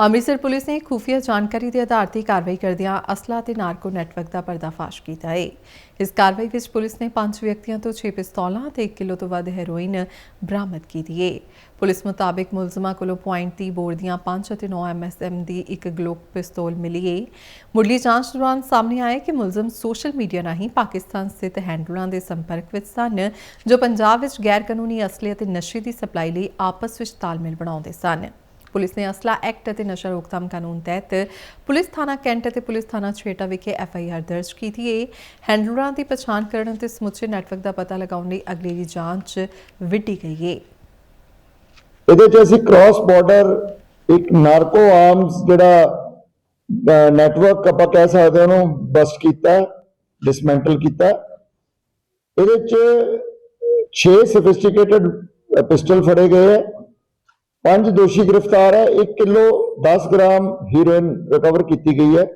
Amritsar police ਨੇ ਖੁਫੀਆ ਜਾਣਕਾਰੀ ਦੇ ਆਧਾਰ ਤੇ ਕਾਰਵਾਈ ਕਰਦਿਆਂ ਅਸਲਾ ਤੇ ਨਾਰਕੋ ਨੈਟਵਰਕ ਦਾ ਪਰਦਾਫਾਸ਼ ਕੀਤਾ ਹੈ। ਇਸ ਕਾਰਵਾਈ ਵਿੱਚ ਪੁਲਿਸ ਨੇ ਪੰਜ ਵਿਅਕਤੀਆਂ ਤੋਂ 6 ਪਿਸਤੌਲਾਂ ਤੇ 1 ਕਿਲੋ ਤੋਂ ਵੱਧ ਹੈਰੋਇਨ ਬਰਾਮਦ ਕੀਤੀ ਹੈ। ਪੁਲਿਸ ਮੁਤਾਬਕ ਮੁਲਜ਼ਮਾਂ ਕੋਲੋਂ ਪੁਆਇੰਟ 30 ਬੋਰ ਦੀਆਂ 5 ਅਤੇ 9 ਐਮਐਸਐਮ ਦੀ ਇੱਕ ਗਲੋਕ ਪਿਸਤੌਲ ਮਿਲੀ ਹੈ। ਮੁੱਢਲੀ ਜਾਂਚ ਦੌਰਾਨ ਸਾਹਮਣੇ ਆਇਆ ਕਿ ਮੁਲਜ਼ਮ ਸੋਸ਼ਲ ਮੀਡੀਆ ਰਾਹੀਂ ਪਾਕਿਸਤਾਨ ਸਥਿਤ ਹੈਂਡਲਰਾਂ ਦੇ ਸੰਪਰਕ ਵਿੱਚ ਸਨ, ਜੋ ਪੰਜਾਬ ਵਿੱਚ ਗੈਰ ਕਾਨੂੰਨੀ ਅਸਲੇ ਅਤੇ ਨਸ਼ੇ ਦੀ ਸਪਲਾਈ ਲਈ ਆਪਸ ਵਿੱਚ ਤਾਲਮੇਲ ਬਣਾਉਂਦੇ ਸਨ। ਪੁਲਿਸ ਨੇ ਅਸਲਾ ਐਕਟ ਅਤੇ ਨਸ਼ਾ ਰੋਕਥਾਮ ਕਾਨੂੰਨ ਤਹਿਤ ਪੁਲਿਸ ਥਾਣਾ ਕੈਂਟ ਅਤੇ ਪੁਲਿਸ ਥਾਣਾ ਛੇਟਾ ਵਿਖੇ ਐਫ ਆਈ ਆਰ ਦਰਜ ਕੀਤੀ। ਹੈ ਹੈਂਡਲਰਾਂ ਦੀ ਪਛਾਣ ਕਰਨ ਅਤੇ ਸਮੁੱਚੇ ਨੈਟਵਰਕ ਦਾ ਪਤਾ ਲਗਾਉਣ ਲਈ ਅਗਲੇਰੀ ਜਾਂਚ ਵਿੱਢੀ ਗਈ ਹੈ ਇਹਦੇ ਚ ਅਸੀਂ ਕ੍ਰਾਸ ਬਾਰਡਰ ਇੱਕ ਨਾਰਕੋ ਆਰਮਸ ਜਿਹੜਾ ਨੈਟਵਰਕ ਆਪਾਂ ਕਹਿ ਸਕਦੇ ਹਾਂ ਉਹਨੂੰ ਬਸਟ ਕੀਤਾ ਡਿਸਮੈਂਟਲ ਕੀਤਾ। ਇਹਦੇ ਚ 6 ਸੋਫਿਸਟੀਕੇਟਡ ਪਿਸਟਲ ਫੜੇ ਗਏ ਹੈ ਪੰਜ ਦੋਸ਼ੀ ਗ੍ਰਿਫਤਾਰ ਹੈ 1 ਕਿਲੋ 10 ਗ੍ਰਾਮ ਹੀਰੋਇਨ ਰਿਕਵਰ ਕੀਤੀ ਗਈ ਹੈ।